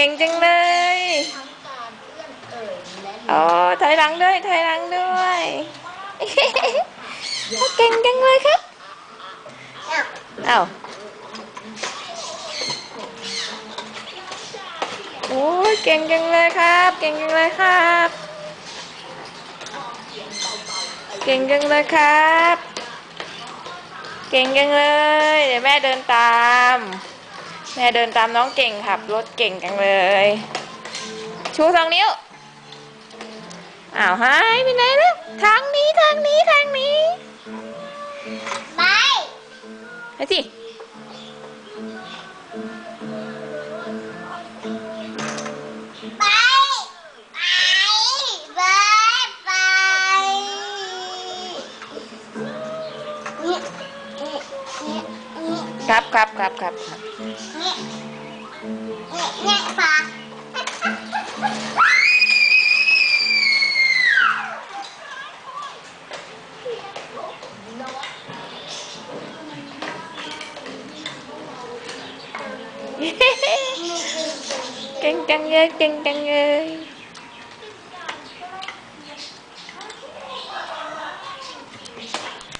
ก่งจังเลยทั้งการเอื้อนเอ่ยและอ๋อถอยหลังด้วยถอยหลังด้วยเก่งจังเลยครับอ้าวโอ้ยเก่งจังเลยครับ เก่งจังเลยครับ เก่งจังเลยครับ เก่งจังเลย เดี๋ยวแม่เดินตามแม่เดินตามน้องเก่งขับรถเก่งจังเลย ชูสองนิ้ว อ้าวหายไปไหนแล้วทางนี้ทางนี้ทางนี้ไปไปสิไปไปไปไป เนี่ยเนี่ยเนี่ยเนี่ยครับครับครับครับครับเนี่ยเนี่ยเนี่ยปะเก่งจังเลยเก่งจังเลย